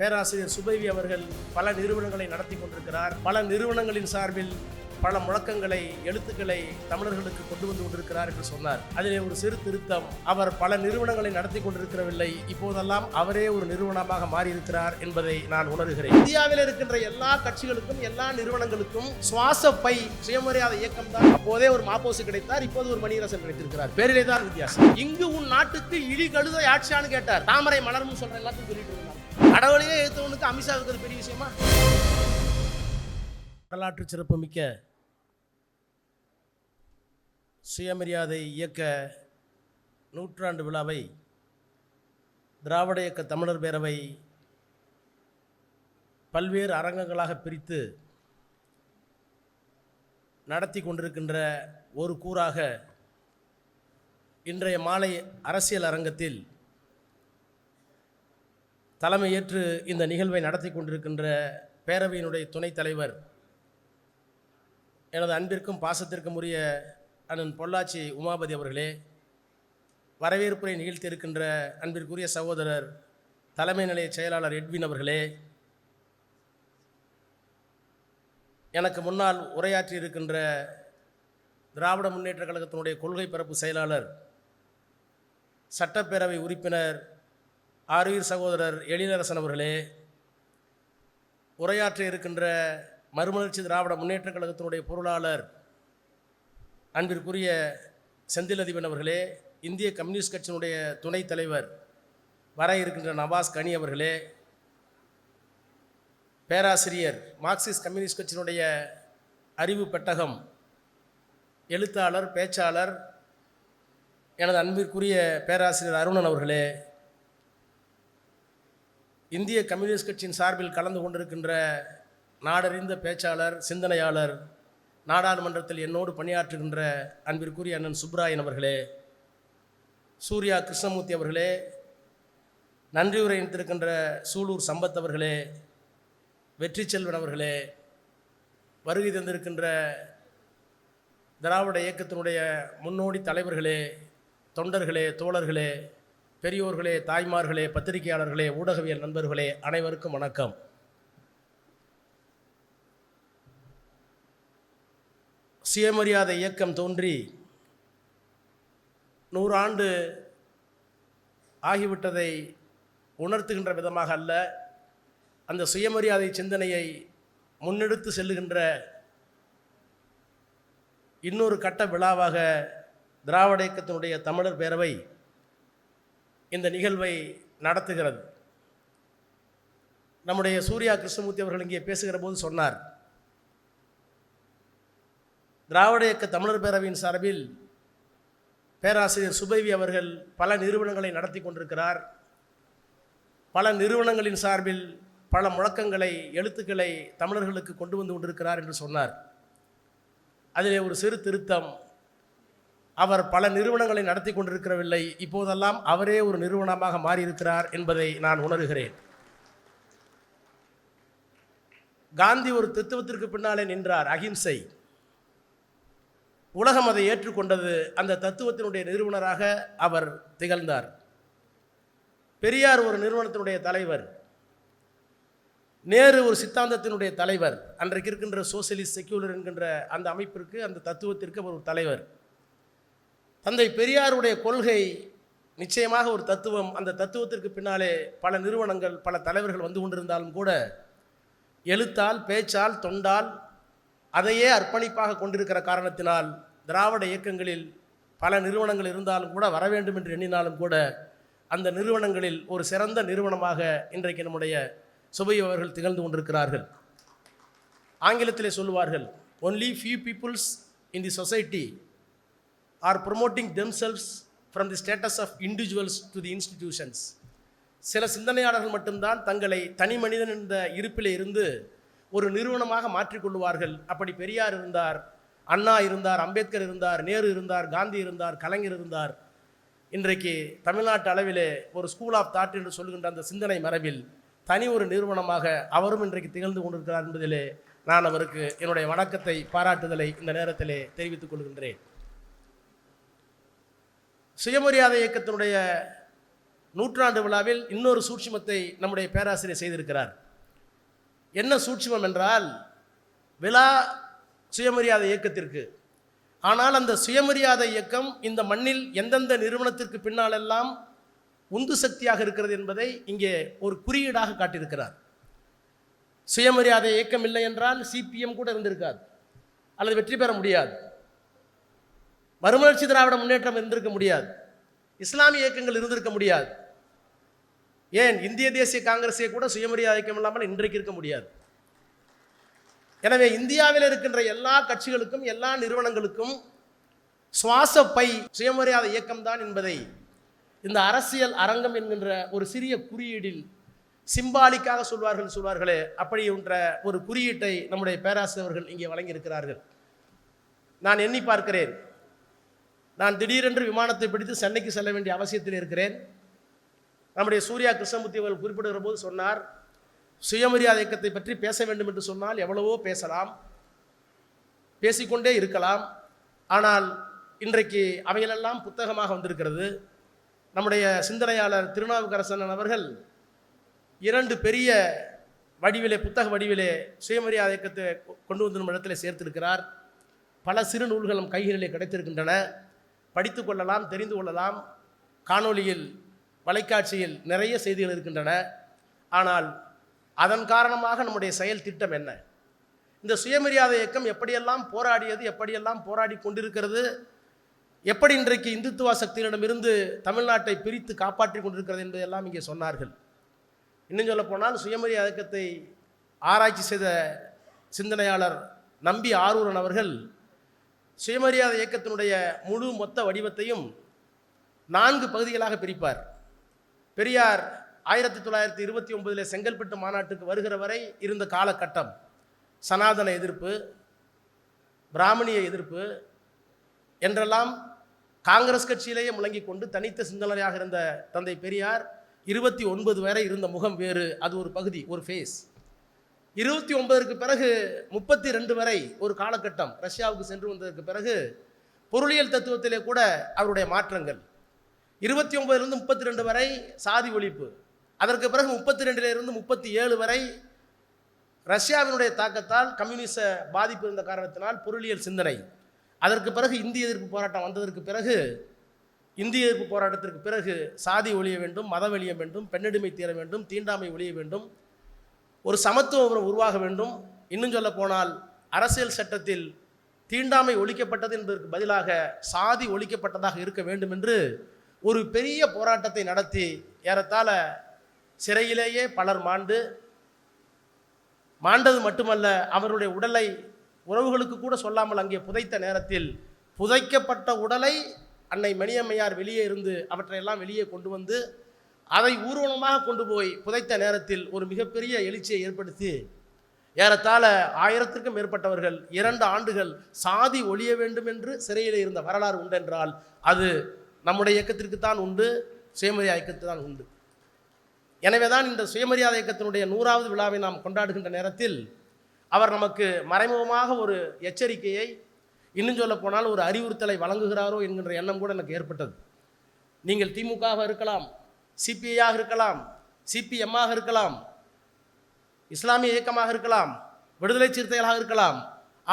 பேராசிரியர் சுபைவி அவர்கள் பல நிறுவனங்களை நடத்தி கொண்டிருக்கிறார். பல நிறுவனங்களின் சார்பில் பல முழக்கங்களை எழுத்துக்களை தமிழர்களுக்கு கொண்டு வந்து கொண்டிருக்கிறார் என்று சொன்னார். அதிலே ஒரு சிறு திருத்தம் அவர் பல நிறுவனங்களை நடத்தி கொண்டிருக்கிறவில்லை இப்போதெல்லாம் அவரே ஒரு நிறுவனமாக மாறியிருக்கிறார் என்பதை நான் உணர்கிறேன். இந்தியாவில் இருக்கின்ற எல்லா கட்சிகளுக்கும் எல்லா நிறுவனங்களுக்கும் சுவாச பை சுயமரியாதை இயக்கம் தான். அப்போதே ஒரு மாப்போசு கிடைத்தார் இப்போது ஒரு மணியரசன் கிடைத்திருக்கிறார். பேரிலே தான் வித்தியாசம். இங்கு உன் நாட்டுக்கு இழி கழுத ஆட்சியான்னு கேட்டார். தாமரை மலர்னு சொல்ற எல்லாத்தையும் சொல்லிட்டு கடவுளையே ஏற்றவனுக்கு அமித்ஷா இருக்கிறது பெரிய விஷயமா? வரலாற்று சிறப்புமிக்க சுயமரியாதை இயக்க நூற்றாண்டு விழாவை திராவிட இயக்க தமிழர் பேரவை பல்வேறு அரங்கங்களாக பிரித்து நடத்தி கொண்டிருக்கின்ற ஒரு கூறாக இன்றைய மாலை அரசியல் அரங்கத்தில் தலைமையேற்று இந்த நிகழ்வை நடத்தி கொண்டிருக்கின்ற பேரவையினுடைய துணைத் தலைவர் எனது அன்பிற்கும் பாசத்திற்கும் உரிய அண்ணன் பொள்ளாச்சி உமாபதி அவர்களே வரவேற்புரை நிகழ்த்தியிருக்கின்ற அன்பிற்குரிய சகோதரர் தலைமை நிலைய செயலாளர் எட்வின் அவர்களே எனக்கு முன்னால் உரையாற்றி இருக்கின்ற திராவிட முன்னேற்ற கழகத்தினுடைய கொள்கை பரப்பு செயலாளர் சட்டப்பேரவை உறுப்பினர் ஆருயிர் சகோதரர் எழிலரசன் அவர்களே உரையாற்ற இருக்கின்ற மறுமலர்ச்சி திராவிட முன்னேற்ற கழகத்தினுடைய பொருளாளர் அன்பிற்குரிய செந்திலதிபன் அவர்களே இந்திய கம்யூனிஸ்ட் கட்சியினுடைய துணைத் தலைவர் வர இருக்கின்ற நவாஸ் கனி அவர்களே பேராசிரியர் மார்க்சிஸ்ட் கம்யூனிஸ்ட் கட்சியினுடைய அறிவு பெட்டகம் எழுத்தாளர் பேச்சாளர் எனது அன்பிற்குரிய பேராசிரியர் அருணன் அவர்களே இந்திய கம்யூனிஸ்ட் கட்சியின் சார்பில் கலந்து கொண்டிருக்கின்ற நாடறிந்த பேச்சாளர் சிந்தனையாளர் நாடாளுமன்றத்தில் என்னோடு பணியாற்றுகின்ற அன்பிற்குரிய அண்ணன் சுப்ராயன் அவர்களே சூர்யா கிருஷ்ணமூர்த்தி அவர்களே நன்றி உரையிட்டிருக்கின்ற சூலூர் சம்பத் அவர்களே வெற்றி செல்வன் அவர்களே வருகை தந்திருக்கின்ற திராவிட இயக்கத்தினுடைய முன்னோடி தலைவர்களே தொண்டர்களே தோழர்களே பெரியோர்களே தாய்மார்களே பத்திரிகையாளர்களே ஊடகவியல் நண்பர்களே அனைவருக்கும் வணக்கம். சுயமரியாதை இயக்கம் தோன்றி நூறாண்டு ஆகிவிட்டதை உணர்த்துகின்ற விதமாக அல்ல. அந்த சுயமரியாதை சிந்தனையை முன்னெடுத்து செல்லுகின்ற இன்னொரு கட்ட விழாவாக திராவிட இயக்கத்தினுடைய தமிழர் பேரவை இந்த நிகழ்வை நடத்துகிறது. நம்முடைய சூர்யா கிருஷ்ணமூர்த்தி அவர்கள் இங்கே பேசுகிற போது சொன்னார் திராவிட இயக்க தமிழர் பேரவையின் சார்பில் பேராசிரியர் சுபைவி அவர்கள் பல நிறுவனங்களை நடத்தி கொண்டிருக்கிறார். பல நிறுவனங்களின் சார்பில் பல முழக்கங்களை எழுத்துக்களை தமிழர்களுக்கு கொண்டு வந்து கொண்டிருக்கிறார் என்று சொன்னார். அதிலே ஒரு சிறு திருத்தம் அவர் பல நிறுவனங்களை நடத்தி கொண்டிருக்கிறவில்லை. இப்போதெல்லாம் அவரே ஒரு நிறுவனமாக மாறியிருக்கிறார் என்பதை நான் உணர்கிறேன். காந்தி ஒரு தத்துவத்திற்கு பின்னாலே நின்றார் அகிம்சை. உலகம் அதை ஏற்றுக்கொண்டது அந்த தத்துவத்தினுடைய நிறுவனராக அவர் திகழ்ந்தார். பெரியார் ஒரு நிறுவனத்தினுடைய தலைவர். நேரு ஒரு சித்தாந்தத்தினுடைய தலைவர். அன்றைக்கு இருக்கின்ற சோசியலிஸ்ட் செக்யூலர் என்கின்ற அந்த அமைப்பிற்கு அந்த தத்துவத்திற்கு அவர் ஒரு தலைவர். தந்தை பெரியாருடைய கொள்கை நிச்சயமாக ஒரு தத்துவம். அந்த தத்துவத்திற்கு பின்னாலே பல நிறுவனங்கள் பல தலைவர்கள் வந்து கொண்டிருந்தாலும் கூட எழுத்தால் பேச்சால் தொண்டால் அதையே அர்ப்பணிப்பாக கொண்டிருக்கிற காரணத்தினால் திராவிட இயக்கங்களில் பல நிறுவனங்கள் இருந்தாலும் கூட வர வேண்டும் என்று எண்ணினாலும் கூட அந்த நிறுவனங்களில் ஒரு சிறந்த நிறுவனமாக இன்றைக்கு நம்முடைய சுபை அவர்கள் திகழ்ந்து கொண்டிருக்கிறார்கள். ஆங்கிலத்திலே சொல்லுவார்கள் only few peoples in the society are promoting themselves from the status of individuals to the institutions சில சிந்தனையாளர்கள் மட்டும்தான் தங்களை தனி மனிதன் என்ற இருப்பிலே இருந்து ஒரு நிறுவனமாக மாற்றிக்கொள்வார்கள். அப்படி பெரியார் இருந்தார் அண்ணா இருந்தார் அம்பேத்கர் இருந்தார் நேரு இருந்தார் காந்தி இருந்தார் கலைஞர் இருந்தார். இன்றைக்கு தமிழ்நாட்டு அளவிலே ஒரு ஸ்கூல் ஆஃப் தாட் என்று சொல்கின்ற அந்த சிந்தனை மரபில் தனி ஒரு நிறுவனமாக அவரும் இன்றைக்கு திகழ்ந்து கொண்டிருக்கிறார் என்பதிலே நான் அவருக்கு என்னுடைய வணக்கத்தை பாராட்டுதலை இந்த நேரத்திலே தெரிவித்துக் கொள்கின்றேன். சுயமரியாதை இயக்கத்தினுடைய நூற்றாண்டு விழாவில் இன்னொரு சூட்சிமத்தை நம்முடைய பேராசிரியர் செய்திருக்கிறார். என்ன சூட்சிமம் என்றால் விழா சுயமரியாதை இயக்கத்திற்கு. ஆனால் அந்த சுயமரியாதை இயக்கம் இந்த மண்ணில் எந்தெந்த நிறுவனத்திற்கு பின்னாலெல்லாம் உந்து சக்தியாக இருக்கிறது என்பதை இங்கே ஒரு குறியீடாக காட்டியிருக்கிறார். சுயமரியாதை இயக்கம் இல்லை என்றால் சிபிஎம் கூட இருந்திருக்காது. அல்லது வெற்றி பெற முடியாது. மறுமலர்ச்சி திராவிட முன்னேற்றம் இருந்திருக்க முடியாது. இஸ்லாமிய இயக்கங்கள் இருந்திருக்க முடியாது. ஏன்? இந்திய தேசிய காங்கிரஸே கூட சுயமரியாதை இயக்கம் இல்லாமல் இன்றைக்கு இருக்க முடியாது. எனவே இந்தியாவில் இருக்கின்ற எல்லா கட்சிகளுக்கும் எல்லா நிறுவனங்களுக்கும் சுவாச பை சுயமரியாதை இயக்கம்தான் என்பதை இந்த அரசியல் அரங்கம் என்கின்ற ஒரு சிறிய குறியீடில் சிம்பாலிக்காக சொல்வார்கள் சொல்வார்களே அப்படி என்ற ஒரு குறியீட்டை நம்முடைய பேராசிரியர்கள் இங்கே வழங்கியிருக்கிறார்கள். நான் எண்ணி பார்க்கிறேன். நான் திடீரென்று விமானத்தை பிடித்து சென்னைக்கு செல்ல வேண்டிய அவசியத்தில் இருக்கிறேன். நம்முடைய சூர்யா கிருஷ்ணமூர்த்தி அவர்கள் குறிப்பிடுகிற போது சொன்னார் சுயமரியாதை இயக்கத்தை பற்றி பேச வேண்டும் என்று சொன்னால் எவ்வளவோ பேசலாம் பேசிக்கொண்டே இருக்கலாம். ஆனால் இன்றைக்கு அவைகளெல்லாம் புத்தகமாக வந்திருக்கிறது. நம்முடைய சிந்தனையாளர் திருநாவுக்கரசன் அவர்கள் இரண்டு பெரிய வடிவிலே புத்தக வடிவிலே சுயமரியாதை இயக்கத்தை கொ- கொண்டு வந்து நம்ம இடத்துல சேர்த்திருக்கிறார். பல சிறு நூல்கள் நம் கைகளிலே கிடைத்திருக்கின்றன. படித்து கொள்ளலாம் தெரிந்து கொள்ளலாம். காணொளியில் வலைக்காட்சியில் நிறைய செய்திகள் இருக்கின்றன. ஆனால் அதன் காரணமாக நம்முடைய செயல் திட்டம் என்ன? இந்த சுயமரியாதை இயக்கம் எப்படியெல்லாம் போராடியது எப்படியெல்லாம் போராடி கொண்டிருக்கிறது எப்படி இன்றைக்கு இந்துத்துவ சக்தியிடமிருந்து தமிழ்நாட்டை பிரித்து காப்பாற்றி கொண்டிருக்கிறது என்பதெல்லாம் இங்கே சொன்னார்கள். இன்னும் சொல்ல போனால் சுயமரியாதை இயக்கத்தை ஆராய்ச்சி செய்த சிந்தனையாளர் நம்பி ஆரூரன் அவர்கள் சுயமரியாதை இயக்கத்தினுடைய முழு மொத்த வடிவத்தையும் நான்கு பகுதிகளாக பிரிப்பார். பெரியார் ஆயிரத்தி தொள்ளாயிரத்தி இருபத்தி ஒன்பதில் செங்கல்பட்டு மாநாட்டுக்கு வருகிற வரை இருந்த காலகட்டம். சனாதன எதிர்ப்பு பிராமணிய எதிர்ப்பு என்றெல்லாம் காங்கிரஸ் கட்சியிலேயே முழங்கி கொண்டு தனித்த சிந்தனையாக இருந்த தந்தை பெரியார் இருபத்தி ஒன்பது வரை இருந்த முகம் வேறு. அது ஒரு பகுதி ஒரு ஃபேஸ் இருபத்தி ஒன்பதற்கு பிறகு முப்பத்தி ரெண்டு வரை ஒரு காலகட்டம் ரஷ்யாவுக்கு சென்று வந்ததற்கு பிறகு பொருளியல் தத்துவத்திலே கூட அவருடைய மாற்றங்கள். இருபத்தி ஒன்பதுலேருந்து முப்பத்தி ரெண்டு வரை சாதி ஒழிப்பு. அதற்கு பிறகு முப்பத்தி ரெண்டிலிருந்து முப்பத்தி ஏழு வரை ரஷ்யாவினுடைய தாக்கத்தால் கம்யூனிச பாதிப்பு இருந்த காரணத்தினால் பொருளியல் சிந்தனை. அதற்கு பிறகு இந்திய எதிர்ப்பு போராட்டம் வந்ததற்கு பிறகு இந்திய எதிர்ப்பு போராட்டத்திற்கு பிறகு சாதி ஒழிய வேண்டும் மதம் ஒழிய வேண்டும் பெண்ணடிமை தீர வேண்டும் தீண்டாமை ஒழிய வேண்டும் ஒரு சமத்துவம் உருவாக வேண்டும். இன்னும் சொல்ல போனால் அரசியல் சட்டத்தில் தீண்டாமை ஒழிக்கப்பட்டது என்பதற்கு பதிலாக சாதி ஒழிக்கப்பட்டதாக இருக்க வேண்டும் என்று ஒரு பெரிய போராட்டத்தை நடத்தி ஏறத்தாழ சிறையிலேயே பலர் மாண்டு மாண்டது மட்டுமல்ல அவருடைய உடலை உறவுகளுக்கு கூட சொல்லாமல் அங்கே புதைத்த நேரத்தில் புதைக்கப்பட்ட உடலை அன்னை மணியம்மையார் வெளியே இருந்து அவற்றையெல்லாம் வெளியே கொண்டு வந்து அதை ஊர்வலமாக கொண்டு போய் புதைத்த நேரத்தில் ஒரு மிகப்பெரிய எழுச்சியை ஏற்படுத்தி ஏறத்தாழ ஆயிரத்திற்கும் மேற்பட்டவர்கள் இரண்டு ஆண்டுகள் சாதி ஒழிய வேண்டும் என்று சிறையில் இருந்த வரலாறு உண்டென்றால் அது நம்முடைய இயக்கத்திற்கு தான் உண்டு சுயமரியாதை இயக்கத்துக்கு தான் உண்டு. எனவே தான் இந்த சுயமரியாதை இயக்கத்தினுடைய நூறாவது விழாவை நாம் கொண்டாடுகின்ற நேரத்தில் அவர் நமக்கு மறைமுகமாக ஒரு எச்சரிக்கையை இன்னும் சொல்ல போனால் ஒரு அறிவுறுத்தலை வழங்குகிறாரோ என்கின்ற எண்ணம் கூட எனக்கு ஏற்பட்டது. நீங்கள் திமுகவாக இருக்கலாம் சிபிஐயாக இருக்கலாம் சிபிஎம்மாக இருக்கலாம் இஸ்லாமிய இயக்கமாக இருக்கலாம் விடுதலை சிறுத்தைகளாக இருக்கலாம்.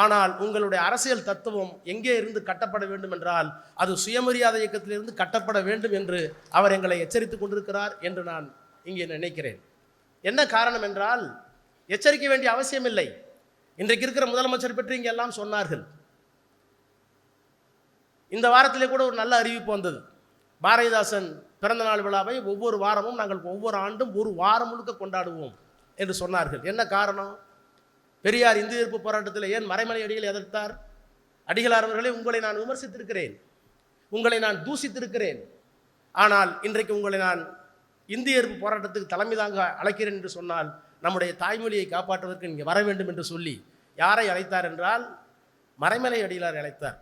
ஆனால் உங்களுடைய அரசியல் தத்துவம் எங்கே இருந்து கட்டப்பட வேண்டும் என்றால் அது சுயமரியாதை இயக்கத்திலிருந்து கட்டப்பட வேண்டும் என்று அவர் எங்களை எச்சரித்துக் கொண்டிருக்கிறார் என்று நான் இங்கே நினைக்கிறேன். என்ன காரணம் என்றால் எச்சரிக்க வேண்டிய அவசியம் இல்லை. இன்றைக்கு இருக்கிற முதலமைச்சர் பற்றி இங்கே எல்லாம் சொன்னார்கள். இந்த வாரத்திலே கூட ஒரு நல்ல அறிவிப்பு வந்தது. பாரதிதாசன் பிறந்தநாள் விழாவை ஒவ்வொரு வாரமும் நாங்கள் ஒவ்வொரு ஆண்டும் ஒரு வாரம் முழுக்க கொண்டாடுவோம் என்று சொன்னார்கள். என்ன காரணம்? பெரியார் இந்திய எதிர்ப்பு போராட்டத்தில் ஏன் மறைமலை அடிகளை எதிர்த்தார்? அடிகளார் அவர்களே உங்களை நான் விமர்சித்திருக்கிறேன். உங்களை நான் தூசித்திருக்கிறேன். ஆனால் இன்றைக்கு உங்களை நான் இந்திய எதிர்ப்பு போராட்டத்துக்கு தலைமை தாங்க அழைக்கிறேன் என்று சொன்னால் நம்முடைய தாய்மொழியை காப்பாற்றுவதற்கு நீங்கள் வர வேண்டும் என்று சொல்லி யாரை அழைத்தார் என்றால் மறைமலை அடிகளார் அழைத்தார்.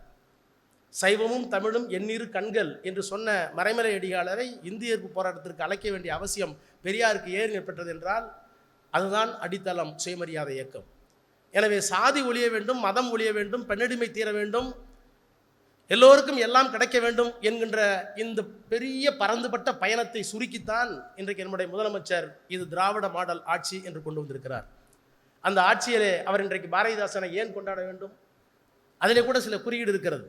சைவமும் தமிழும் எண்ணிரு கண்கள் என்று சொன்ன மறைமலை அடியாளரை இந்திய எதிர்ப்பு போராட்டத்திற்கு அழைக்க வேண்டிய அவசியம் பெரியாருக்கு ஏன் ஏற்பட்டது என்றால் அதுதான் அடித்தளம் சுயமரியாதை இயக்கம். எனவே சாதி ஒழிய வேண்டும் மதம் ஒழிய வேண்டும் பெண்ணடிமை தீர வேண்டும் எல்லோருக்கும் எல்லாம் கிடைக்க வேண்டும் என்கின்ற இந்த பெரிய பரந்துபட்ட பயணத்தை சுருக்கித்தான் இன்றைக்கு என்னுடைய முதலமைச்சர் இது திராவிட மாடல் ஆட்சி என்று கொண்டு வந்திருக்கிறார். அந்த ஆட்சியிலே அவர் இன்றைக்கு பாரதிதாசனை ஏன் கொண்டாட வேண்டும்? அதிலே கூட சில குறியீடு இருக்கிறது.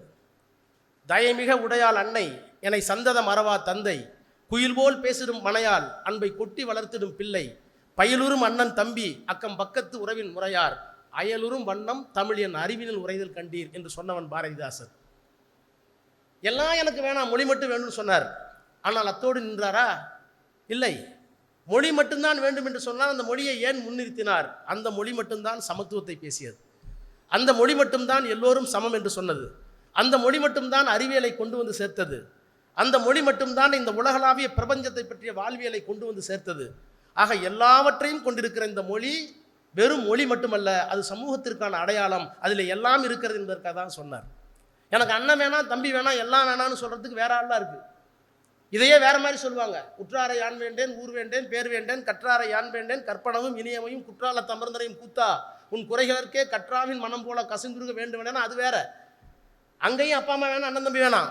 தயமிக உடையால் அன்னை என்னை சந்தத மறவா தந்தை. குயில் போல் பேசிடும் மனையால் அன்பை கொட்டி வளர்த்திடும் பிள்ளை. பயிலுறும் அண்ணன் தம்பி அக்கம் பக்கத்து உறவின் முறையார். அயலுறும் வண்ணம் தமிழ் என் அறிவினில் உரைதல் கண்டீர் என்று சொன்னவன் பாரதிதாசன். எல்லாம் எனக்கு வேணாம் மொழி மட்டும் வேணும்னு சொன்னார். ஆனால் அத்தோடு நின்றாரா? இல்லை. மொழி மட்டும்தான் வேண்டும் என்று சொன்னால் அந்த மொழியை ஏன் முன்னிறுத்தினார்? அந்த மொழி மட்டும்தான் சமத்துவத்தை பேசியது. அந்த மொழி மட்டும்தான் எல்லோரும் சமம் என்று சொன்னது. அந்த மொழி மட்டும்தான் அறிவியலை கொண்டு வந்து சேர்த்தது. அந்த மொழி மட்டும்தான் இந்த உலகளாவிய பிரபஞ்சத்தை பற்றிய வாழ்வியலை கொண்டு வந்து சேர்த்தது. ஆக எல்லாவற்றையும் கொண்டிருக்கிற இந்த மொழி வெறும் மொழி மட்டுமல்ல அது சமூகத்திற்கான அடையாளம். அதில் எல்லாம் இருக்கிறது என்பதற்காக தான் சொன்னார். எனக்கு அண்ணன் வேணாம் தம்பி வேணாம் எல்லாம் வேணாம்னு சொல்கிறதுக்கு வேற ஆள்லாம் இருக்குது இதையே வேற மாதிரி சொல்லுவாங்க. குற்றாரை யான் வேண்டேன் ஊர் வேண்டேன் பேர் வேண்டேன் கற்றாரை யான் வேண்டேன் கற்பனவும் இனியமையும் குற்றால தமர்ந்தரையும் கூத்தா. உன் குறைகளுக்கே கற்றாவின் மனம் போல கசுங்குருக வேண்டும் வேணா அது வேற. அங்கேயும் அப்பா அம்மா வேணாம் அண்ணன் தம்பி வேணாம்.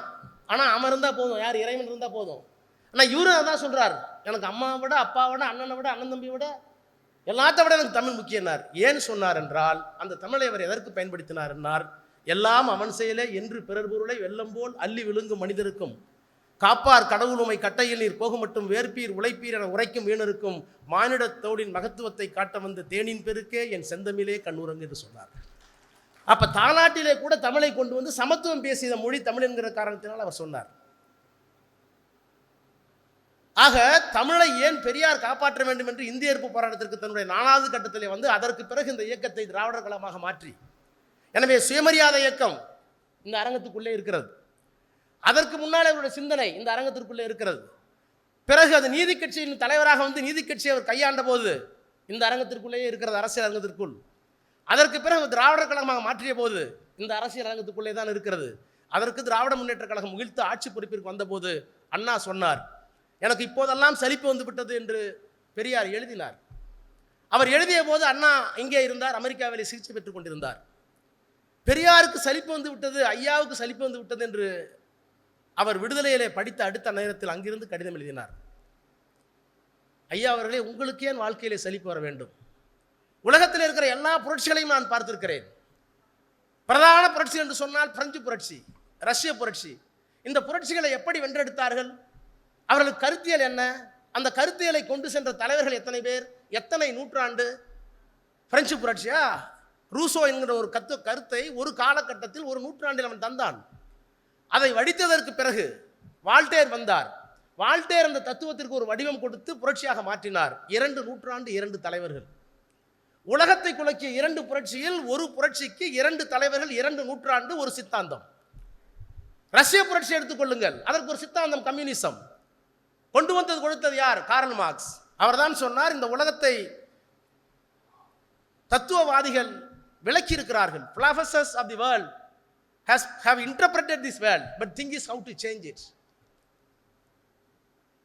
ஆனால் அவன் இருந்தால் போதும். யார் இறைவன் இருந்தால் போதும். ஆனால் இவரும் அதான் சொல்கிறார் எனக்கு அம்மாவை விட அப்பாவை விட அண்ணனை விட அண்ணன் தம்பியை விட எல்லாத்த விட எனக்கு தமிழ் முக்கியனார் ஏன் சொன்னார் என்றால் அந்த தமிழை அவர் எதற்கு பயன்படுத்தினார் என்றார் எல்லாம் அவன் செயலே என்று பிறர் பொருளை வெள்ளம் போல் அள்ளி விழுங்கும் மனிதருக்கும். காப்பார் கடவுளுமை கட்டையில் நீர் போக மட்டும் வேர்ப்பீர் உழைப்பீர் என உரைக்கும் வீணருக்கும் மானிடத்தோடின் மகத்துவத்தை காட்ட வந்த தேனின் பெருக்கே என் செந்தமிழே கண்ணுரங்கு என்று சொன்னார். அப்போ தாலாட்டிலே கூட தமிழை கொண்டு வந்து சமத்துவம் பேசிய மொழி தமிழ் என்கிற காரணத்தினால் அவர் சொன்னார். ஆக தமிழை ஏன் பெரியார் காப்பாற்ற வேண்டும் என்று இந்திய எதிர்ப்பு போராட்டத்திற்கு தன்னுடைய நாலாவது கட்டத்திலே வந்து அதற்கு பிறகு இந்த இயக்கத்தை திராவிடர் கலமாக மாற்றி. எனவே சுயமரியாதை இயக்கம் இந்த அரங்கத்துக்குள்ளே இருக்கிறது. அதற்கு முன்னால் அவருடைய சிந்தனை இந்த அரங்கத்திற்குள்ளே இருக்கிறது. பிறகு அது நீதி கட்சியின் தலைவராக வந்து நீதி கட்சியை அவர் கையாண்ட போது இந்த அரங்கத்திற்குள்ளேயே இருக்கிறது அரசியல் அரங்கத்திற்குள். அதற்கு பிறகு திராவிடர் கழகமாக மாற்றிய போது இந்த அரசியல் அரங்கத்துக்குள்ளே தான் இருக்கிறது. அதற்கு திராவிட முன்னேற்ற கழகம் முகிழ்த்து ஆட்சி பொறுப்பிற்கு வந்தபோது அண்ணா சொன்னார் எனக்கு இப்போதெல்லாம் சலிப்பு வந்து விட்டது என்று பெரியார் எழுதினார். அவர் எழுதிய போது அண்ணா இங்கே இருந்தார் அமெரிக்காவிலே சிகிச்சை பெற்றுக் கொண்டிருந்தார். பெரியாருக்கு சலிப்பு வந்து விட்டது ஐயாவுக்கு சலிப்பு வந்து விட்டது என்று அவர் விடுதலையிலே படித்த அடுத்த நேரத்தில் அங்கிருந்து கடிதம் எழுதினார். ஐயா அவர்களே உங்களுக்கே வாழ்க்கையிலே சலிப்பு வர வேண்டும். உலகத்தில் இருக்கிற எல்லா புரட்சிகளையும் நான் பார்த்திருக்கிறேன். பிரதான புரட்சி என்று சொன்னால் பிரெஞ்சு புரட்சி ரஷ்ய புரட்சி. இந்த புரட்சிகளை எப்படி வென்றெடுத்தார்கள்? அவர்களுக்கு கருத்தியல் என்ன? அந்த கருத்தியலை கொண்டு சென்ற தலைவர்கள் எத்தனை பேர்? எத்தனை நூற்றாண்டு? பிரெஞ்சு புரட்சியா? ரூசோ என்கிற ஒரு கத்து கருத்தை ஒரு காலகட்டத்தில் ஒரு நூற்றாண்டில் அவன் தந்தான். அதை வடித்ததற்கு பிறகு வால்டேர் வந்தார். வால்டேர் அந்த தத்துவத்திற்கு ஒரு வடிவம் கொடுத்து புரட்சியாக மாற்றினார். இரண்டு நூற்றாண்டு இரண்டு தலைவர்கள். உலகத்தை குலக்கிய இரண்டு புரட்சியில் ஒரு புரட்சிக்கு இரண்டு தலைவர்கள் இரண்டு நூற்றாண்டு ஒரு சித்தாந்தம். ரஷ்ய புரட்சி எடுத்துக்கொள்ளுங்கள் அதற்கு ஒரு சித்தாந்தம் கம்யூனிசம். கொண்டு வந்தது கொடுத்தது யார்? Karl Marx. அவர்தான் சொன்னார் இந்த உலகத்தை தத்துவவாதிகள் விளக்கி இருக்கிறார்கள் philosophers of the world has have interpreted this world but thing is how to change it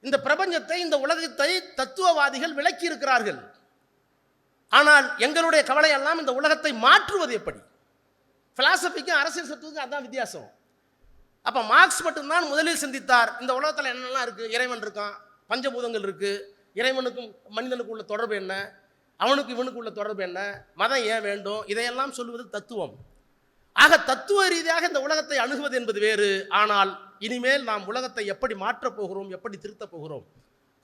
இந்த பிரபஞ்சத்தை இந்த உலகத்தை தத்துவவாதிகள் விளக்கி இருக்கிறார்கள் ஆனால் எங்களுடைய கவலை எல்லாம் இந்த உலகத்தை மாற்றுவது எப்படி? பிலாசபிக்கும் அரசியல் சத்துவத்துக்கும் அதுதான் வித்தியாசம். அப்போ மார்க்ஸ் மட்டும்தான் முதலில் சிந்தித்தார். இந்த உலகத்தில் என்னெல்லாம் இருக்குது இறைவன் இருக்கான் பஞ்சபூதங்கள் இருக்குது இறைவனுக்கும் மனிதனுக்கும் உள்ள தொடர்பு என்ன? அவனுக்கு இவனுக்கு உள்ள தொடர்பு என்ன? மதம் ஏன் வேண்டும்? இதையெல்லாம் சொல்லுவது தத்துவம். ஆக தத்துவ ரீதியாக இந்த உலகத்தை அணுகுவது என்பது வேறு. ஆனால் இனிமேல் நாம் உலகத்தை எப்படி மாற்றப் போகிறோம் எப்படி திருத்தப் போகிறோம்?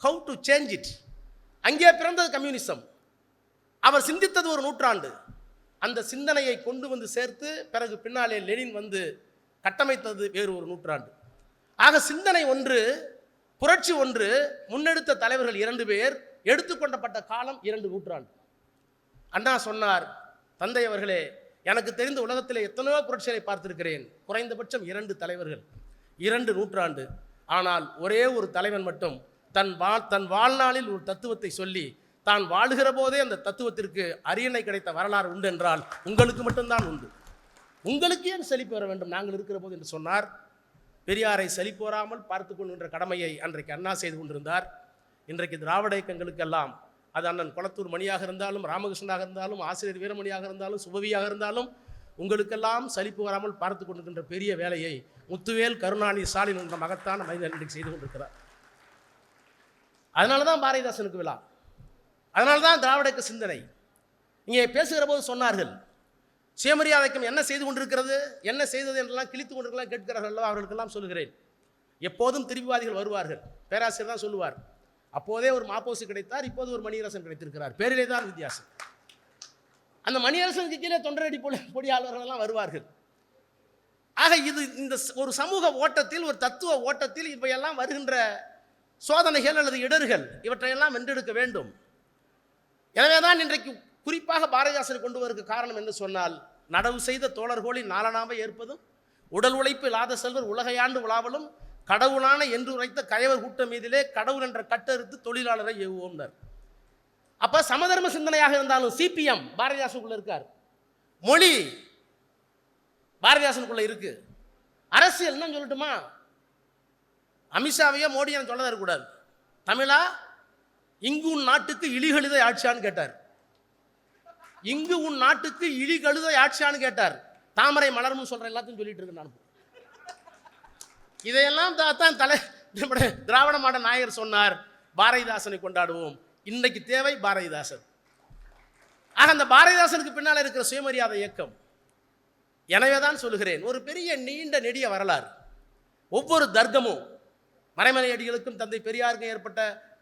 ஹவு டு சேஞ்ச் இட் அங்கே பிறந்தது கம்யூனிசம் அவர் சிந்தித்தது ஒரு நூற்றாண்டு. அந்த சிந்தனையை கொண்டு வந்து சேர்த்து பிறகு பின்னாலே லெனின் வந்து கட்டமைத்தது வேறு ஒரு நூற்றாண்டு. ஆக சிந்தனை ஒன்று புரட்சி ஒன்று முன்னெடுத்த தலைவர்கள் இரண்டு பேர் எடுத்துக்கொண்டப்பட்ட காலம் இரண்டு நூற்றாண்டு. அண்ணா சொன்னார் தந்தை அவர்களே எனக்கு தெரிந்த உலகத்தில் எத்தனையோ புரட்சிகளை பார்த்திருக்கிறேன். குறைந்தபட்சம் இரண்டு தலைவர்கள். இரண்டு நூற்றாண்டு. ஆனால் ஒரே ஒரு தலைவன் மட்டும் தன் வாழ் தன் வாழ்நாளில் ஒரு தத்துவத்தை சொல்லி தான் வாழுகிற போதே அந்த தத்துவத்திற்கு அரியணை கிடைத்த வரலாறு உண்டு என்றால் உங்களுக்கு மட்டும்தான் உண்டு. உங்களுக்கு ஏன் செழிப்பு வர வேண்டும்? நாங்கள் இருக்கிற போது என்று சொன்னார். பெரியாரை செழிப்போராமல் பார்த்து கொள்கின்ற கடமையை அன்றைக்கு அண்ணா செய்து கொண்டிருந்தார். இன்றைக்கு திராவிட இயக்கங்களுக்கெல்லாம் அது அண்ணன் குளத்தூர் மணியாக இருந்தாலும் ராமகிருஷ்ணனாக இருந்தாலும் ஆசிரியர் வீரமணியாக இருந்தாலும் சுபவியாக இருந்தாலும் உங்களுக்கெல்லாம் சலிப்பு வராமல் பார்த்து கொண்டிருக்கின்ற பெரிய வேலையை முத்துவேல் கருணாநிதி ஸ்டாலின் என்ற மகத்தான மனிதன் இன்றைக்கு செய்து கொண்டிருக்கிறார். அதனால தான் பாரதிதாசனுக்கு விழா. அதனால தான் திராவிடக்கு சிந்தனை. இங்கே பேசுகிற போது சொன்னார்கள் சுயமரியாதைக்கும் என்ன செய்து கொண்டிருக்கிறது என்ன செய்தது என்றெல்லாம் கிழித்து கொண்டிருக்கலாம் கேட்கிறார்கள் அல்லவா அவர்களுக்கெல்லாம் சொல்கிறேன் எப்போதும் திரும்பிவாதிகள் வருவார்கள். பேராசிரியர் தான் சொல்லுவார். அப்போதே ஒரு மாப்போசு கிடைத்தார் இப்போது ஒரு மணியரசன் கிடைத்திருக்கிறார். பேரிலே தான் வித்தியாசம். அந்த மணியரசனுக்கு கீழே தொண்டரடி பொலி பொடியாளர்களெல்லாம் வருவார்கள். ஆக இது இந்த ஒரு சமூக ஓட்டத்தில் ஒரு தத்துவ ஓட்டத்தில் இவையெல்லாம் வருகின்ற சோதனைகள் அல்லது இடர்கள் இவற்றையெல்லாம் வென்றெடுக்க வேண்டும். எனவே தான் இன்றைக்கு குறிப்பாக பாரதிதாசனை கொண்டு வருவதற்கு காரணம் என்று சொன்னால் நடவு செய்த தோழர்கோளின் நாலனாவை ஏற்பதும் உடல் உழைப்பு இல்லாத செல்வர் உலகையாண்டு உலாவலும் கடவுளான என்று உரைத்த கயவர் கூட்டம் மீதிலே கடவுள் என்ற கட்டறுத்து தொழிலாளரை ஏவுவோம்னர் அப்போ சமதர்ம சிந்தனையாக இருந்தாலும் சிபிஎம் பாரதிதாசனுக்குள்ளே இருக்கார். மொழி பாரதிதாசனுக்குள்ளே இருக்கு. அரசியல் சொல்லட்டுமா? அமித்ஷாவையோ என சொல்ல தரக்கூடாது. தமிழா இங்கு உன் நாட்டுக்கு இழிகழுதை ஆட்சியான்னு கேட்டார். இங்கு உன் நாட்டுக்கு இழிகழுதை ஆட்சியான்னு கேட்டார். தாமரை மலர்னு சொல்ற எல்லாத்தையும் சொல்லிட்டு இருக்கேன் நான். இதையெல்லாம் தான் தலை நம்முடைய திராவிட மாட நாயகர் சொன்னார் பாரதிதாசனை கொண்டாடுவோம். இன்னைக்கு தேவை பாரதிதாசன். ஆக அந்த பாரதிதாசனுக்கு பின்னால் இருக்கிற சுயமரியாதை இயக்கம். எனவே தான் சொல்லுகிறேன் ஒரு பெரிய நீண்ட நெடிய வரலாறு. ஒவ்வொரு தர்க்கமும் மறைமலை அடிகளுக்கும் தந்தை பெரியாருக்கும் ஏற்பட்ட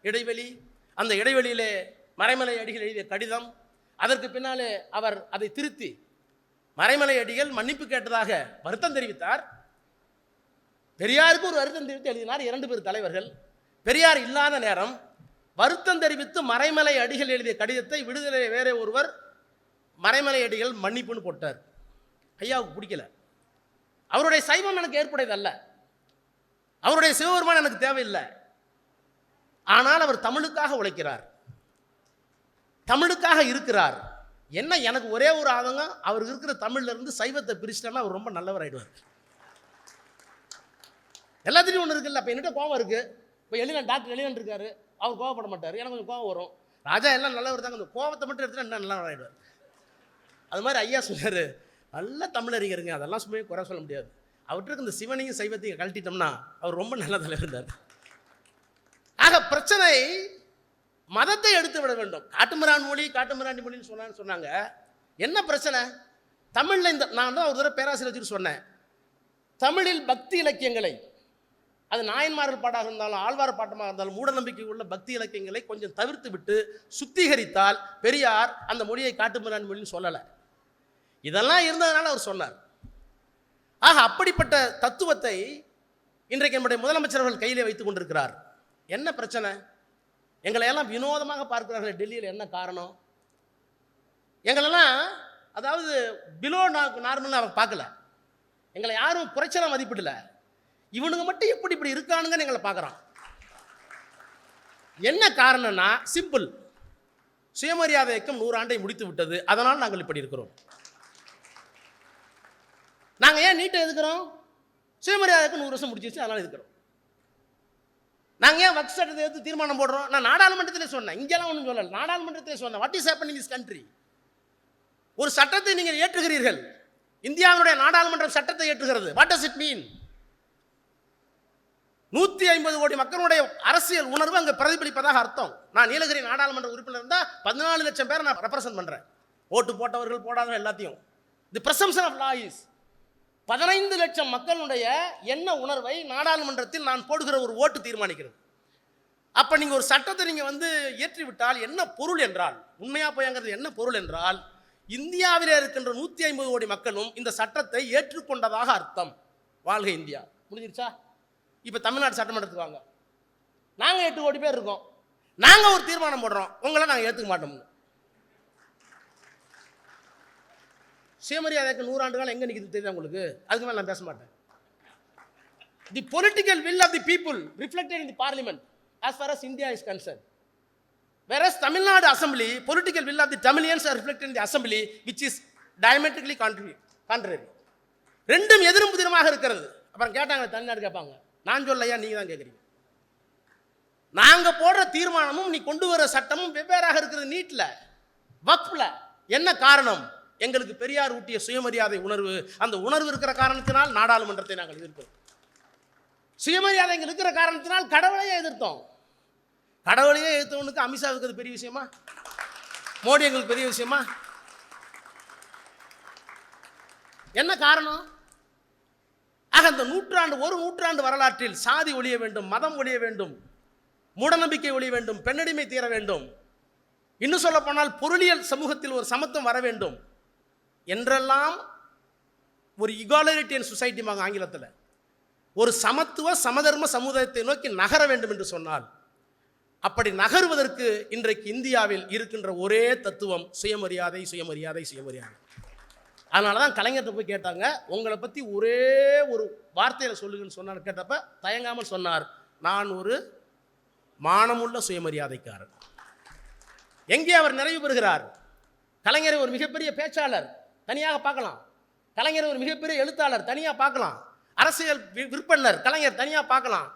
இடைவெளி அந்த இடைவெளியிலே மறைமலை அடிகள் எழுதிய கடிதம். அதற்கு பின்னாலே அவர் அதை திருத்தி மறைமலை அடிகள் மன்னிப்பு கேட்டதாக வருத்தம் தெரிவித்தார். பெரியாருக்கு ஒரு வருத்தம் தெரிவித்து எழுதினார் இரண்டு பேர் தலைவர்கள். பெரியார் இல்லாத நேரம் வருத்தம் தெரிவித்து மறைமலை அடிகள் எழுதிய கடிதத்தை விடுதலை வேற ஒருவர் மறைமலை அடிகள் மன்னிப்புன்னு போட்டார். ஐயாவுக்கு பிடிக்கல. அவருடைய சைவம் எனக்கு ஏற்புடையதல்ல. அவருடைய சிவபெருமான் எனக்கு தேவையில்லை. ஆனால் அவர் தமிழுக்காக உழைக்கிறார். தமிழுக்காக இருக்கிறார். என்ன எனக்கு ஒரே ஒரு ஆதங்கம் அவர் இருக்கிற தமிழ்லேருந்து சைவத்தை பிரிச்சிட்டேன்னா அவர் ரொம்ப நல்லவர் ஆகிடுவார் எல்லாத்துலேயும் ஒன்று இருக்குல்ல இப்போ என்கிட்ட கோவம் இருக்குது இப்போ எளியன் டாக்டர் எளியன் இருக்காரு. அவர் கோவப்பட மாட்டார். எனக்கு கொஞ்சம் கோவம் வரும். ராஜா எல்லாம் நல்லவர் தாங்க. அந்த கோவத்தை மட்டும் எடுத்துகிட்டு என்ன நல்லவர் ஆகிடுவார் அது மாதிரி ஐயா சொன்னார் நல்ல தமிழறிஞருங்க அதெல்லாம் சும்மா குறை சொல்ல முடியாது. அவற்றுக்கு இந்த சிவனையும் சைவத்தையும் கழட்டிட்டோம்னா அவர் ரொம்ப நல்ல தலைவர் இருந்தார். ஆக பிரச்சனை மதத்தை எடுத்து விட வேண்டும். காட்டுமிரான் மொழி காட்டுமிராண்டி மொழின்னு சொன்னான்னு சொன்னாங்க. என்ன பிரச்சனை? தமிழில் இந்த நான் தான் ஒரு தடவை பேராசிரியர் சொன்னேன். தமிழில் பக்தி இலக்கியங்களை அது நாயன்மார்கள் பாட்டாக இருந்தாலும் ஆழ்வார் பாட்டமாக இருந்தாலும் மூடநம்பிக்கை உள்ள பக்தி இலக்கியங்களை கொஞ்சம் தவிர்த்து விட்டு சுத்திகரித்தால் பெரியார் அந்த மொழியை காட்டுமிரான் மொழின்னு சொல்லலை. இதெல்லாம் இருந்ததுனால அவர் சொன்னார். ஆக அப்படிப்பட்ட தத்துவத்தை இன்றைக்கு நம்முடைய முதலமைச்சர் அவர்கள் கையிலே வைத்துக் கொண்டிருக்கிறார். என்ன பிரச்சனை? எங்களை எல்லாம் வினோதமாக பார்க்கிறார்கள் டெல்லியில் என்ன காரணம்? எங்களெல்லாம் அதாவது பிலோ நார்மலாக அவங்க பார்க்கல. எங்களை யாரும் குறைச்சலாக மதிப்பிடல. இவனுங்க மட்டும் எப்படி இப்படி இருக்கானுங்கன்னு எங்களை பார்க்குறான். என்ன காரணம்னா சிம்பிள் சுயமரியாதை இயக்கம் நூறாண்டை முடித்து விட்டது. அதனால் நாங்கள் இப்படி இருக்கிறோம். நாங்கள் ஏன் நீட்டை எதுக்குறோம்? சுயமரியாதைக்கு நூறு வருஷம் முடிச்சிருச்சு அதனால் இருக்கிறோம் நாங்கள் ஏன் வக்ஸ் சட்டத்தை எடுத்து தீர்மானம் போடுறோம்? நான் நாடாளுமன்றத்தில் சொன்னேன். இங்கெல்லாம் ஒன்றும் சொல்லலை. நாடாளுமன்றத்தில் சொன்னேன். What is happening is country ஒரு சட்டத்தை நீங்கள் ஏற்றுகிறீர்கள். இந்தியாவினுடைய நாடாளுமன்றம் சட்டத்தை ஏற்றுகிறது. வாட் டஸ் இட் மீன் நூற்றி ஐம்பது கோடி மக்களுடைய அரசியல் உணர்வு அங்கே பிரதிபலிப்பதாக அர்த்தம். நான் நீலகிரி நாடாளுமன்ற உறுப்பினர் இருந்தால் பதினாலு லட்சம் பேரை நான் ரெப்ரசன்ட் பண்ணுறேன் ஓட்டு போட்டவர்கள் போடாதவர்கள் எல்லாத்தையும். தி பிரசம்சன் ஆஃப் லா இஸ் பதினைந்து லட்சம் மக்களுடைய என்ன உணர்வை நாடாளுமன்றத்தில் நான் போடுகிற ஒரு ஓட்டு தீர்மானிக்கிறது. அப்போ நீங்கள் ஒரு சட்டத்தை நீங்கள் வந்து இயற்றி விட்டால் என்ன பொருள் என்றால் உண்மையாக போயங்கிறது என்ன பொருள் என்றால் இந்தியாவிலே இருக்கின்ற நூற்றி ஐம்பது கோடி மக்களும் இந்த சட்டத்தை ஏற்றுக்கொண்டதாக அர்த்தம். வாழ்க இந்தியா. முடிஞ்சிருச்சா இப்போ தமிழ்நாடு சட்டமன்றத்துக்கு வாங்க. நாங்கள் எட்டு கோடி பேர் இருக்கோம். நாங்கள் ஒரு தீர்மானம் போடுறோம். உங்களை நாங்கள் ஏற்றுக்க மாட்டோம் சுயமரியாதைக்கு நூறாண்டு காலம் எங்கே நிற்கிது தெரியுது உங்களுக்கு? அதுக்கு மேலே நான் பேச மாட்டேன். The political will of the people reflected in the parliament as far as India is concern Whereas Tamil Nadu assembly political will of the Tamilians R are in the assembly which is is diametrically contrary ரெண்டும் எதிரும் புதிரமாக இருக்கிறது. அப்புறம் கேட்டாங்க தமிழ்நாடு கேட்பாங்க. நான் சொல்லையா நீங்கள் தான் கேட்குறீங்க. நாங்கள் போடுற தீர்மானமும் நீ கொண்டு வர சட்டமும் வெவ்வேறாக இருக்கிறது நீட்டில் வக்ஃபில். என்ன காரணம்? எங்களுக்கு பெரியார் ஊட்டிய சுயமரியாதை உணர்வு அந்த உணர்வு இருக்கிற காரணத்தினால் நாடாளுமன்றத்தை நாங்கள் எதிர்க்கிறோம் சுயமரியாதை எங்களுக்கு இருக்கிற காரணத்தினால் கடவுளையே எதிர்த்தோம். கடவுளையே எதிர்த்தவனுக்கு அமித்ஷாவுக்கு அது பெரிய விஷயமா? மோடி எங்களுக்கு பெரிய விஷயமா? என்ன காரணம்? ஆக அந்த நூற்றாண்டு ஒரு நூற்றாண்டு வரலாற்றில் சாதி ஒழிய வேண்டும் மதம் ஒழிய வேண்டும் மூடநம்பிக்கை ஒழிய வேண்டும் பெண்ணடிமை தீர வேண்டும். இன்னும் சொல்ல போனால் பொருளியல் சமூகத்தில் ஒரு சமத்துவம் வர வேண்டும். என்றெல்லாம் ஒரு இகாலரிட்டியன் சொசைட்டிமாங்க ஆங்கிலத்தில். ஒரு சமத்துவ சமதர்ம சமுதாயத்தை நோக்கி நகர வேண்டும் என்று சொன்னால் அப்படி நகருவதற்கு இன்றைக்கு இந்தியாவில் இருக்கின்ற ஒரே தத்துவம் சுயமரியாதை சுயமரியாதை சுயமரியாதை. அதனால தான் கலைஞர்கிட்ட போய் கேட்டாங்க உங்களை பற்றி ஒரே ஒரு வார்த்தையில் சொல்லுங்கன்னு சொன்னார். கேட்டப்ப தயங்காமல் சொன்னார் நான் ஒரு மானமுள்ள சுயமரியாதைக்காரன். எங்கே அவர் நிறைவு பெறுகிறார்? கலைஞரை ஒரு மிகப்பெரிய பேச்சாளர். தனியாக பார்க்கலாம். கலைஞர் ஒரு மிகப்பெரிய எழுத்தாளர் தனியாக பார்க்கலாம். அரசியல் விற்பனர் கலைஞர் தனியாக பார்க்கலாம்.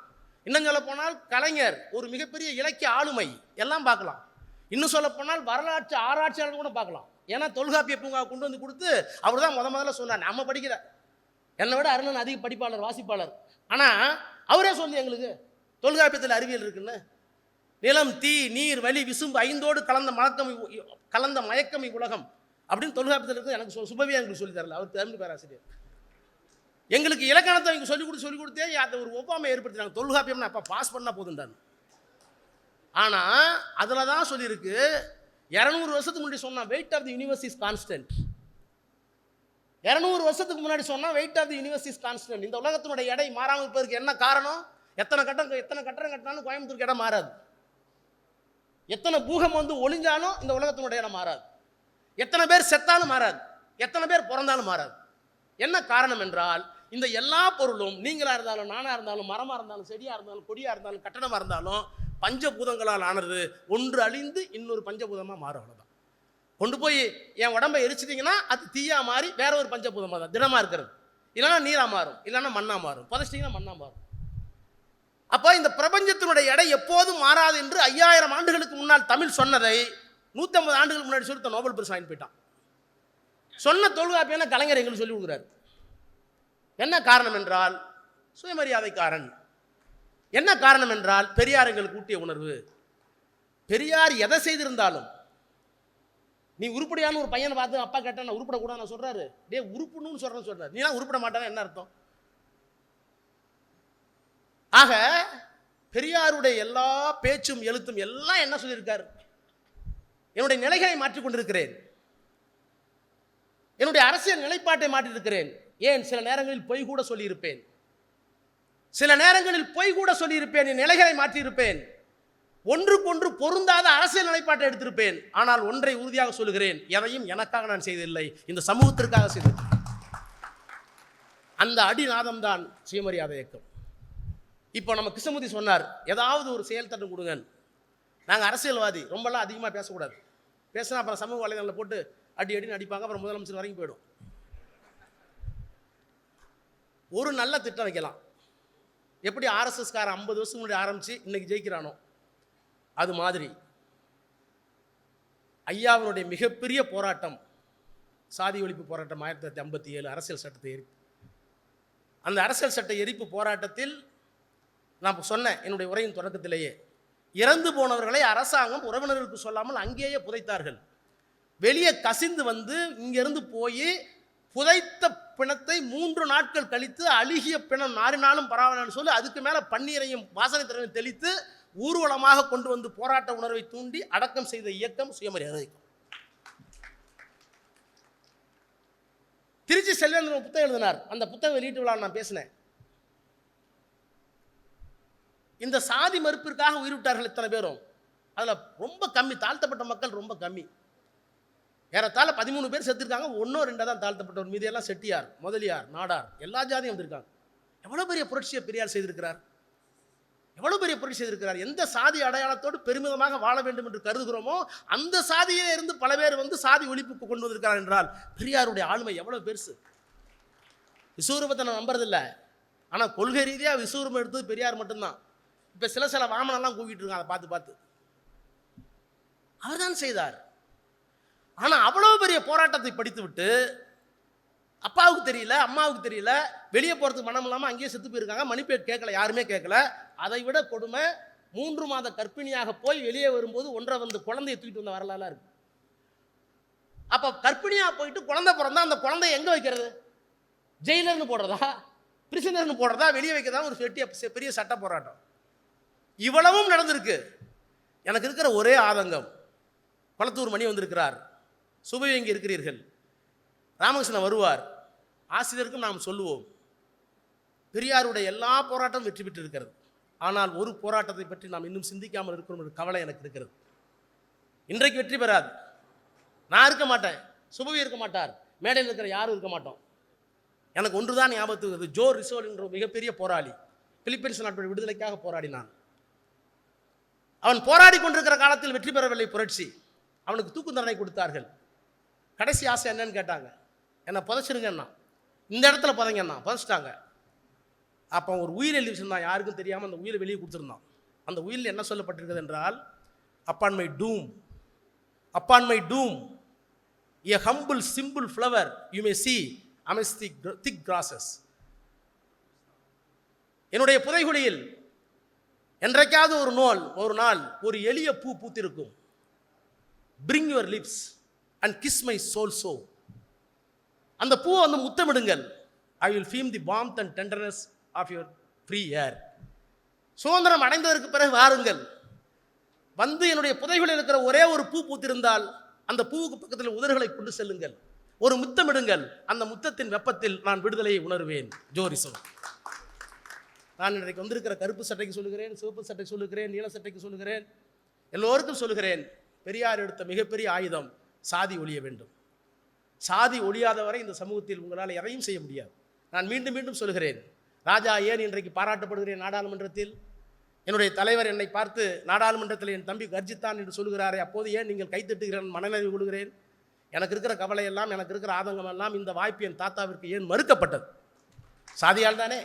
இன்னும் சொல்ல போனால் கலைஞர் ஒரு மிகப்பெரிய இலக்கிய ஆளுமை எல்லாம் பார்க்கலாம். இன்னும் சொல்ல போனால் வரலாற்று ஆராய்ச்சியாளர் கூட பார்க்கலாம். ஏன்னா தொல்காப்பிய பூங்கா கொண்டு வந்து கொடுத்து அவர் தான் முத முதல்ல சொன்னார் நம்ம படிக்கிற என்னை விட அருணன் அதிக படிப்பாளர் வாசிப்பாளர். ஆனால் அவரே சொல்லி எங்களுக்கு தொல்காப்பியத்தில் அறிவியல் இருக்குன்னு. நிலம் தீ நீர் வலி விசும்பு ஐந்தோடு கலந்த மலக்கம் கலந்த மயக்கம் உலகம். அப்படின்னு தொல்காப்பியத்தில் இருக்க எனக்கு சொ- சுபவியா எங்களுக்கு சொல்லி தரல. அவர் தமிழ் பேராசிரியர். எங்களுக்கு இலக்கணத்தை இங்கே சொல்லிக் கொடுத்து சொல்லிக் கொடுத்தே அதை ஒரு ஒப்பாமை ஏற்படுத்தினாங்க. தொல்காப்பியம்னா அப்போ பாஸ் பண்ணால் போதுண்டான்னு ஆனால் அதில் தான் சொல்லியிருக்கு இரநூறு வருஷத்துக்கு முன்னாடி சொன்னால் weight of the universe is constant இரநூறு வருஷத்துக்கு முன்னாடி சொன்னால் weight of the universe is constant இந்த உலகத்தினுடைய எடை மாறாமல் இருப்பதற்கு என்ன காரணம்? எத்தனை கட்டம் எத்தனை கட்டம் கட்டினாலும் கோயம்புத்தூருக்கு இடம் மாறாது. எத்தனை பூகம் வந்து ஒளிஞ்சாலும் இந்த உலகத்தினுடைய இடம் மாறாது. எத்தனை பேர் செத்தாலும் மாறாது. எத்தனை பேர் பிறந்தாலும் மாறாது. என்ன காரணம் என்றால் இந்த எல்லா பொருளும் நீங்களாக இருந்தாலும் நானாக இருந்தாலும் மரமாக இருந்தாலும் செடியாக இருந்தாலும் கொடியாக இருந்தாலும் கட்டணமாக இருந்தாலும் பஞ்சபூதங்களால் ஆனது ஒன்று அழிந்து இன்னொரு பஞ்சபூதமாக மாறும் அவ்வளோதான் கொண்டு போய் என் உடம்பை எரிச்சிட்டிங்கன்னா அது தீயாக மாறி வேற ஒரு பஞ்சபூதமாக தான் திடமாக இருக்கிறது. இல்லைன்னா நீராக மாறும் இல்லைன்னா மண்ணாக மாறும் புதைச்சிட்டிங்கன்னா மண்ணாக மாறும். அப்போ இந்த பிரபஞ்சத்தினுடைய எடை எப்போதும் மாறாது என்று ஐயாயிரம் ஆண்டுகளுக்கு முன்னால் தமிழ் சொன்னதை நூற்றம்பது ஆண்டுகளுக்கு முன்னாடி சொல்லி நோபல் பரிசு வாங்கி போயிட்டான். சொன்ன தொல்காப்பியான கலைஞர் எங்களுக்கு சொல்லி கொடுக்குறாரு. என்ன காரணம் என்றால் சுயமரியாதைக்காரன். என்ன காரணம் என்றால் பெரியார் எங்களுக்கு ஊட்டிய உணர்வு. பெரியார் எதை செய்திருந்தாலும் நீ உருப்படியான ஒரு பையனை பார்த்து அப்பா கேட்டா நான் உருப்படக்கூடாது நான் சொல்றாரு. டே உருப்பணும்னு சொல்றேன்னு சொல்றாரு. நீ உருப்பட மாட்டானா என்ன அர்த்தம்? ஆக பெரியாருடைய எல்லா பேச்சும் எழுத்தும் எல்லாம் என்ன சொல்லியிருக்காரு? என்னுடைய நிலைகளை மாற்றிக் கொண்டிருக்கிறேன். என்னுடைய அரசியல் நிலைப்பாட்டை மாற்றியிருக்கிறேன். ஏன்? சில நேரங்களில் பொய் கூட சொல்லியிருப்பேன். சில நேரங்களில் பொய் கூட சொல்லியிருப்பேன். என் நிலைகளை மாற்றியிருப்பேன். ஒன்றுக்கொன்று பொருந்தாத அரசியல் நிலைப்பாட்டை எடுத்திருப்பேன். ஆனால் ஒன்றை உறுதியாக சொல்லுகிறேன். எதையும் எனக்காக நான் செய்ததில்லை. இந்த சமூகத்திற்காக செய்தேன் அந்த அடிநாதம் தான் சுயமரியாதை இயக்கம். இப்போ நம்ம கிருஷ்ணமூர்த்தி சொன்னார் ஏதாவது ஒரு செயல் தட்டம் கொடுங்க நாங்கள் அரசியல்வாதி ரொம்பலாம் அதிகமாக பேசக்கூடாது. பேசினா அப்புறம் சமூக வலைதளங்களில் போட்டு அடி அடின்னு அடிப்பாங்க. அப்புறம் முதலமைச்சர் வரைக்கும் போயிடும். ஒரு நல்ல திட்டம் வைக்கலாம். எப்படி ஆர்எஸ்எஸ்காரன் ஐம்பது வருஷம் முன்னாடி ஆரம்பித்து இன்னைக்கு ஜெயிக்கிறானோ அது மாதிரி. ஐயாவினுடைய மிகப்பெரிய போராட்டம் சாதி ஒழிப்பு போராட்டம் ஆயிரத்தி தொள்ளாயிரத்தி ஐம்பத்தி ஏழு அரசியல் சட்டத்தை எரிப்பு அந்த அரசியல் சட்ட எரிப்பு போராட்டத்தில் நான் சொன்னேன் என்னுடைய உரையின் தொடக்கத்திலேயே. இறந்து போனவர்களை அரசாங்கம் உறவினர்களுக்கு சொல்லாமல் அங்கேயே புதைத்தார்கள். வெளியே கசிந்து வந்து இங்கிருந்து போய் புதைத்த பிணத்தை மூன்று நாட்கள் கழித்து அழுகிய பிணம் நாரினாலும் பரவாயில்லன்னு சொல்லி அதுக்கு மேலே பன்னீரையும் வாசனை திறனையும் தெளித்து ஊர்வலமாக கொண்டு வந்து போராட்ட உணர்வை தூண்டி அடக்கம் செய்த இயக்கம் சுயமரியாதை திருச்சி செல்வேந்திரன் புத்தகம் எழுதினார். அந்த புத்தகம் வெளியீட்டு விழா நான் பேசினேன். இந்த சாதி மறுப்பிற்காக உயிர் விட்டார்கள் இத்தனை பேரும். அதில் ரொம்ப கம்மி தாழ்த்தப்பட்ட மக்கள் ரொம்ப கம்மி. ஏறத்தாழ பதிமூணு பேர் செத்துருக்காங்க ஒன்றோ ரெண்டாக தான் தாழ்த்தப்பட்டவர். மீதி எல்லாம் செட்டியார் முதலியார் நாடார் எல்லா ஜாதியும் வந்திருக்காங்க. எவ்வளோ பெரிய புரட்சியை பெரியார் செய்திருக்கிறார்? எவ்வளோ பெரிய புரட்சி செய்திருக்கிறார்? எந்த சாதி அடையாளத்தோடு பெருமிதமாக வாழ வேண்டும் என்று கருதுகிறோமோ அந்த சாதியிலே இருந்து பல பேர் வந்து சாதி ஒழிப்புக்கு கொண்டு வந்திருக்கிறார் என்றால் பெரியாருடைய ஆளுமை எவ்வளோ பெருசு? விஸ்வரூபத்தை நான் நம்புறதில்ல. ஆனால் கொள்கை ரீதியாக விஸ்வரூபம் எடுத்தது பெரியார் மட்டும்தான். இப்போ சில சில வாமனெல்லாம் கூவிட்டு இருக்காங்க அதை பார்த்து பார்த்து. அவர்தான் செய்தார். ஆனால் அவ்வளோ பெரிய போராட்டத்தை படித்துவிட்டு அப்பாவுக்கு தெரியல அம்மாவுக்கு தெரியல வெளியே போகிறதுக்கு மனம் இல்லாமல் அங்கேயே செத்து போயிருக்காங்க. மணிப்பேட் கேட்கல யாருமே கேட்கல. அதை விட கொடுமை மூன்று மாத கர்ப்பிணியாக போய் வெளியே வரும்போது ஒன்றை வந்து குழந்தையை தூக்கிட்டு வந்த வரலாறுலாம் இருக்கு. அப்போ கர்ப்பிணியாக போயிட்டு குழந்தை பிறந்தா அந்த குழந்தைய எங்கே வைக்கிறது? ஜெயிலர்னு போடுறதா? பிரிசனர்னு போடுறதா? வெளியே வைக்கிறதா? ஒரு பெரிய பெரிய சட்ட போராட்டம். இவ்வளவும் நடந்திருக்கு. எனக்கு இருக்கிற ஒரே ஆதங்கம் குளத்தூர் மணி வந்திருக்கிறார். சுபை இங்கே இருக்கிறீர்கள். ராமகிருஷ்ணன் வருவார். ஆசிரியருக்கும் நாம் சொல்லுவோம். பெரியாருடைய எல்லா போராட்டமும் வெற்றி பெற்று இருக்கிறது ஆனால் ஒரு போராட்டத்தை பற்றி நாம் இன்னும் சிந்திக்காமல் இருக்கிறோம் ஒரு கவலை எனக்கு இருக்கிறது. இன்றைக்கு வெற்றி பெறாது. நான் இருக்க மாட்டேன். சுபவி இருக்க மாட்டார். மேடையில் இருக்கிற யாரும் இருக்க மாட்டோம். எனக்கு ஒன்றுதான் ஞாபகத்துக்கு ஜோ ரிசோல் என்ற மிகப்பெரிய போராளி பிலிப்பைன்ஸ் நாட்டுடைய விடுதலைக்காக போராடினான். அவன் போராடி கொண்டிருக்கிற காலத்தில் வெற்றி பெறவில்லை புரட்சி. அவனுக்கு தூக்கு தண்டனை கொடுத்தார்கள். கடைசி ஆசை என்னன்னு கேட்டாங்க. என்னை புதைச்சிருங்கண்ணா. இந்த இடத்துல புதைங்கண்ணா. புதைச்சிட்டாங்க. அப்போ ஒரு உயிர் எழுதி வச்சுருந்தான். யாருக்கும் தெரியாமல் அந்த உயிரை வெளியே கொடுத்துருந்தான். அந்த உயிரில் என்ன சொல்லப்பட்டிருக்கிறது என்றால் upon my tomb upon my tomb a humble simple flower you may see amidst the thick grasses என்னுடைய புதைகுழியில் என்றைக்காவது ஒரு நோல் ஒரு நாள் ஒரு எளிய பூ பூத்திருக்கும். Bring your lips and kiss my soul so அந்த பூவை வந்து முத்தமிடுங்கள். I will feel the warmth and tenderness of your free air சுதந்திரம் அடைந்ததற்கு பிறகு வாருங்கள். வந்து என்னுடைய புதைகளில் இருக்கிற ஒரே ஒரு பூ பூத்திருந்தால் அந்த பூவுக்கு பக்கத்தில் உதர்களை கொண்டு செல்லுங்கள். ஒரு முத்தமிடுங்கள். அந்த முத்தத்தின் வெப்பத்தில் நான் விடுதலையை உணர்வேன். சொல் நான் இன்றைக்கு வந்திருக்கிற கருப்பு சட்டைக்கு சொல்லுகிறேன் சிவப்பு சட்டைக்கு சொல்லுகிறேன் நீல சட்டைக்கு சொல்லுகிறேன். எல்லோருக்கும் சொல்லுகிறேன் பெரியார் எடுத்த மிகப்பெரிய ஆயுதம் சாதி ஒழிய வேண்டும். சாதி ஒழியாதவரை இந்த சமூகத்தில் உங்களால் எதையும் செய்ய முடியாது. நான் மீண்டும் மீண்டும் சொல்கிறேன் ராஜா ஏன் இன்றைக்கு பாராட்டப்படுகிறேன் நாடாளுமன்றத்தில்? என்னுடைய தலைவர் என்னை பார்த்து நாடாளுமன்றத்தில் என் தம்பி கர்ஜித்தான் என்று சொல்கிறாரே அப்போது ஏன் நீங்கள் கைத்தட்டுகிறேன் மனநிறைவு கொள்கிறேன்? எனக்கு இருக்கிற கவலை எல்லாம் எனக்கு இருக்கிற ஆதங்கம் எல்லாம் இந்த வாய்ப்பு என் தாத்தாவிற்கு ஏன் மறுக்கப்பட்டது? சாதியால் தானே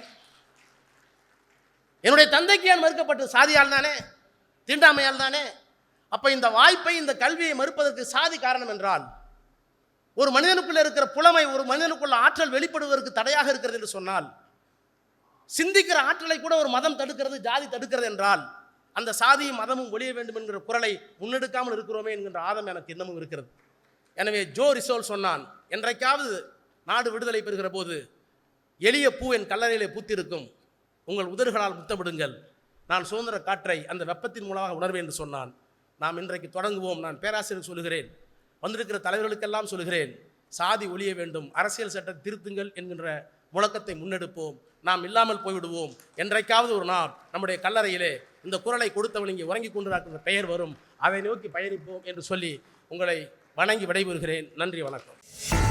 என்னுடைய தந்தைக்கு ஏன் மறுக்கப்பட்டது சாதியால் தானே தீண்டாமையால் தானே அப்போ இந்த வாய்ப்பை இந்த கல்வியை மறுப்பதற்கு சாதி காரணம் என்றால் ஒரு மனிதனுக்குள்ள இருக்கிற புலமை ஒரு மனிதனுக்குள்ள ஆற்றல் வெளிப்படுவதற்கு தடையாக இருக்கிறது என்று சொன்னால் சிந்திக்கிற ஆற்றலை கூட ஒரு மதம் தடுக்கிறது ஜாதி தடுக்கிறது என்றால் அந்த சாதியும் மதமும் ஒழிய வேண்டும் என்கிற குரலை முன்னெடுக்காமல் இருக்கிறோமே என்கின்ற ஆதம் எனக்கு இன்னமும் இருக்கிறது. எனவே ஜோ ரிசோல் சொன்னான் என்றைக்காவது நாடு விடுதலை பெறுகிற போது எளிய பூ என் கல்லறையிலே பூத்திருக்கும். உங்கள் உதடுகளால் முத்தமிடுங்கள். நான் சுதந்திர காற்றை அந்த வெப்பத்தின் மூலமாக உணர்வேன் என்று சொன்னான். நாம் இன்றைக்கு தொடங்குவோம். நான் பேராசிரியர் சொல்லுகிறேன். வந்திருக்கிற தலைவர்களுக்கெல்லாம் சொல்லுகிறேன். சாதி ஒழிய வேண்டும். அரசியல் சட்டத்தை திருத்துங்கள் என்கின்ற முழக்கத்தை முன்னெடுப்போம். நாம் இல்லாமல் போய்விடுவோம். என்றைக்காவது ஒரு நாள் நம்முடைய கல்லறையிலே இந்த குரலை கொடுத்தவன் இங்கே உறங்கி கொண்டிருக்கிற பெயர் வரும். அதை நோக்கி பயணிப்போம் என்று சொல்லி உங்களை வணங்கி விடைபெறுகிறேன். நன்றி வணக்கம்.